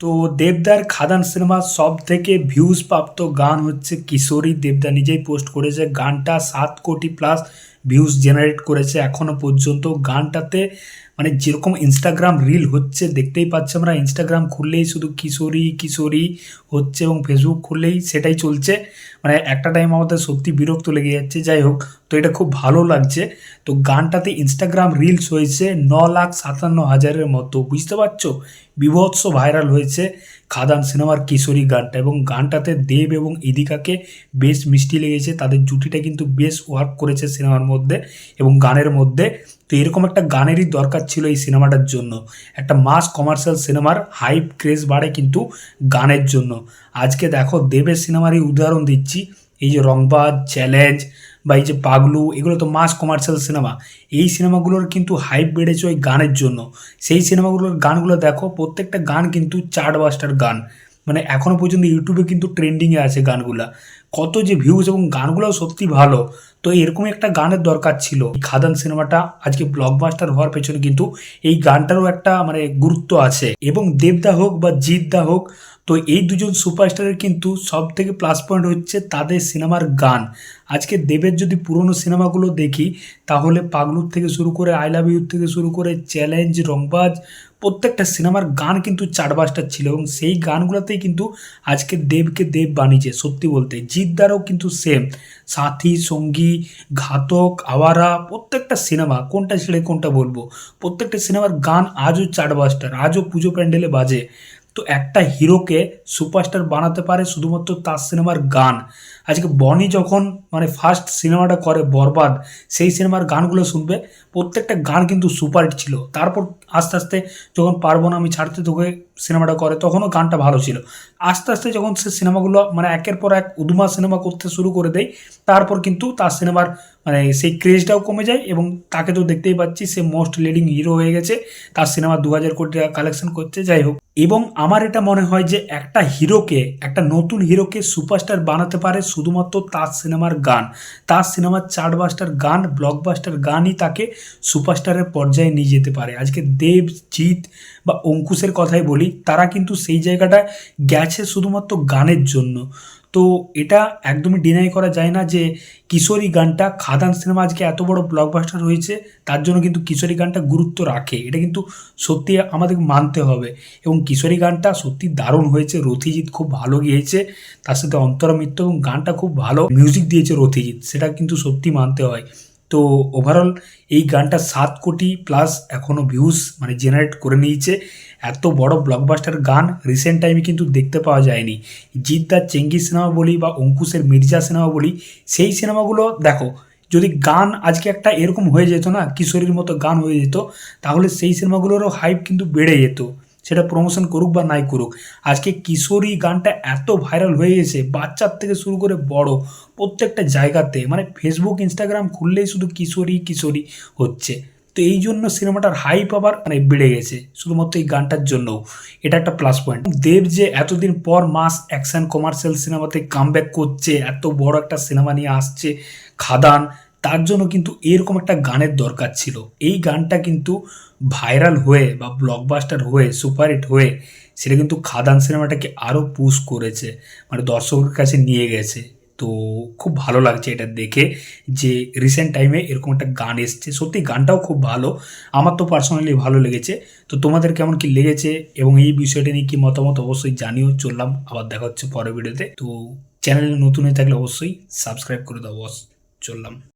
তো দেবদার খাদান সিনেমার সব থেকে ভিউজ প্রাপ্ত গান হচ্ছে কিশোরী। দেবদা নিজেই পোস্ট করেছে, গানটা সাত কোটি প্লাস ভিউজ জেনারেট করেছে এখনও পর্যন্ত। গানটাতে মানে যেরকম ইনস্টাগ্রাম রিল হচ্ছে, দেখতেই পাচ্ছি আমরা ইনস্টাগ্রাম খুললেই শুধু কিশোরী কিশোরী হচ্ছে এবং ফেসবুক খুললেই সেটাই চলছে। মানে একটা টাইম আমাদের সত্যি বিরক্ত লেগে যাচ্ছে। যাই হোক, তো এটা খুব ভালো লাগছে। তো গানটাতে ইনস্টাগ্রাম রিলস হয়েছে ন লাখ সাতান্ন হাজারের মতো। বুঝতে পারছ? বিভৎস ভাইরাল হয়েছে। খাদান সিনেমার কিশোরী গানটা এবং গানটাতে দেব এবং ইদিকাকে বেশ মিষ্টি লেগেছে। তাদের জুটিটা কিন্তু বেশ ওয়ার্ক করেছে সিনেমার মধ্যে এবং গানের মধ্যে। তো এরকম একটা গানেরই দরকার ছিল এই সিনেমাটার জন্য। একটা মাস কমার্শিয়াল সিনেমার হাইপ ক্রেজ বাড়ে কিন্তু গানের জন্য। আজকে দেখো দেবের সিনেমারই উদাহরণ দিচ্ছি। এই যে রংবাজ চ্যালেঞ্জ বা এই যে পাগলু, এগুলো তো মাস কমার্শিয়াল সিনেমা এই সিনেমাগুলোর কিন্তু হাইপ বেড়েছে ওই গানের জন্য। সেই সিনেমাগুলোর গানগুলো দেখো, প্রত্যেকটা গান কিন্তু চার্ট বাস্টার গান। মানে এখনও পর্যন্ত ইউটিউবে কিন্তু ট্রেন্ডিংয়ে আছে গানগুলা। কত যে ভিউজ এবং গানগুলোও সত্যি ভালো। তো এরকম একটা গানের দরকার ছিল। খাদান সিনেমাটা আজকে ব্লকবাস্টার হওয়ার পেছনে কিন্তু এই গানটারও একটা মানে গুরুত্ব আছে। এবং দেবদা হোক বা জিতদা হোক তো এই দুজন সুপারস্টারের কিন্তু সব থেকে প্লাস পয়েন্ট হচ্ছে তাদের সিনেমার গান। আজকে দেবের যদি পুরনো সিনেমাগুলো দেখি, তাহলে পাগলুর থেকে শুরু করে আই লাভ ইউ থেকে শুরু করে চ্যালেঞ্জ রংবাজ প্রত্যেকটা সিনেমার গান কিন্তু চারবাস্টার ছিল এবং সেই গানগুলোতেই কিন্তু আজকে দেবকে দেব বানিয়েছে, সত্যি বলতে। জিদ্দারও কিন্তু সেম সাথী, সঙ্গী, ঘাতক, আওয়ারা, প্রত্যেকটা সিনেমা, কোনটা ছেড়ে কোনটা বলব? প্রত্যেকটা সিনেমার গান আজও চারবাস্টার আজও পুজো প্যান্ডেলে বাজে। তো একটা হিরোকে সুপারস্টার বানাতে পারে শুধুমাত্র তার সিনেমার গান। আজকে বনি যখন মানে ফার্স্ট সিনেমাটা করে বরবাদ, সেই সিনেমার গানগুলো শুনবে, প্রত্যেকটা গান কিন্তু সুপারহিট ছিল। তারপর আস্তে আস্তে যখন পারব না আমি ছাড়তে তোকে সিনেমাটা করে, তখনও গানটা ভালো ছিল। আস্তে আস্তে যখন সে সিনেমাগুলো মানে একের পর এক উদুমা সিনেমা করতে শুরু করে দেয়, তারপর কিন্তু তার সিনেমার মানে সেই ক্রেজটাও কমে যায় এবং তাকে তো দেখতেই পাচ্ছি সে মোস্ট লিডিং হিরো হয়ে গেছে। তার সিনেমা দু হাজার কোটি টাকা কালেকশন করছে, যাই হোক। এবং আমার এটা মনে হয় যে একটা হিরোকে, একটা নতুন হিরোকে সুপারস্টার বানাতে পারে শুধুমাত্র তার সিনেমার গান। তার সিনেমার চার্টবাস্টার গান, ব্লকবাস্টার গানই তাকে সুপারস্টারের পর্যায়ে নিয়ে যেতে পারে। আজকে দেব, জিৎ বা অঙ্কুশের কথাই বলি তারা কিন্তু সেই জায়গাটায় গেছে শুধুমাত্র গানের জন্য। তো এটা একদমই ডিনাই করা যায় না যে কিশোরী গানটা খাদান সিনেমা আজকে এত বড় ব্লকবাস্টার হয়েছে, তার জন্য কিন্তু কিশোরী গানটা গুরুত্ব রাখে। এটা কিন্তু সত্যি আমাদের মানতে হবে। এবং কিশোরী গানটা সত্যি দারুণ হয়েছে, রথিজিৎ খুব ভালো গিয়েছে, তার সাথে অন্তরা মিত্র এবং গানটা খুব ভালো মিউজিক দিয়েছে রথিজিৎ, সেটা কিন্তু সত্যি মানতে হয়। তো ওভারঅল এই গানটা সাত কোটি প্লাস এখনও ভিউজ মানে জেনারেট করে নিয়েছে। এত বড় ব্লকবাস্টার গান রিসেন্ট টাইমে কিন্তু দেখতে পাওয়া যায়নি। জিদ্দার চেঙ্গি সিনেমা বলি বা অঙ্কুশের মির্জা সিনেমা বলি, সেই সিনেমাগুলো দেখো, যদি গান আজকে একটা এরকম হয়ে যেত না, কিশোরীর মতো গান হয়ে যেত, তাহলে সেই সিনেমাগুলোরও হাইপ কিন্তু বেড়ে যেত। সেটা প্রমোশন করুক বা নাই করুক। আজকে কিশোরী গানটা এত ভাইরাল হয়ে গেছে, বাচ্চার থেকে শুরু করে বড় প্রত্যেকটা জায়গাতে মানে ফেসবুক ইনস্টাগ্রাম খুললেই শুধু কিশোরী কিশোরী হচ্ছে। তো এই জন্য সিনেমাটার হাইপ আবার মানে বেড়ে গেছে, শুধুমাত্র এই গানটার জন্য এটা একটা প্লাস পয়েন্ট দেব যে এতদিন পর মাস অ্যাকশন কমার্শিয়াল সিনেমাতে কামব্যাক করছে, এত বড় একটা সিনেমা নিয়ে আসছে, খাদান। তার জন্য কিন্তু এরকম একটা গানের দরকার ছিল। এই গানটা কিন্তু ভাইরাল হয়ে বা ব্লকবাস্টার হয়ে, সুপারহিট হয়ে সেটা কিন্তু খাদান সিনেমাটাকে আরও পুশ করেছে মানে দর্শকের কাছে নিয়ে গেছে। তো খুব ভালো লাগছে এটা দেখে যে রিসেন্ট টাইমে এরকম একটা গান এসছে। সত্যি গানটাও খুব ভালো, আমার তো পার্সোনালি ভালো লেগেছে। তো তোমাদের কেমন কি লেগেছে এবং এই বিষয়টা নিয়ে কি মতামত অবশ্যই জানিও। চললাম, আবার দেখা হচ্ছে পরের ভিডিওতে তো। চ্যানেলে নতুন হয়ে থাকলে অবশ্যই সাবস্ক্রাইব করে দাও বস। চললাম।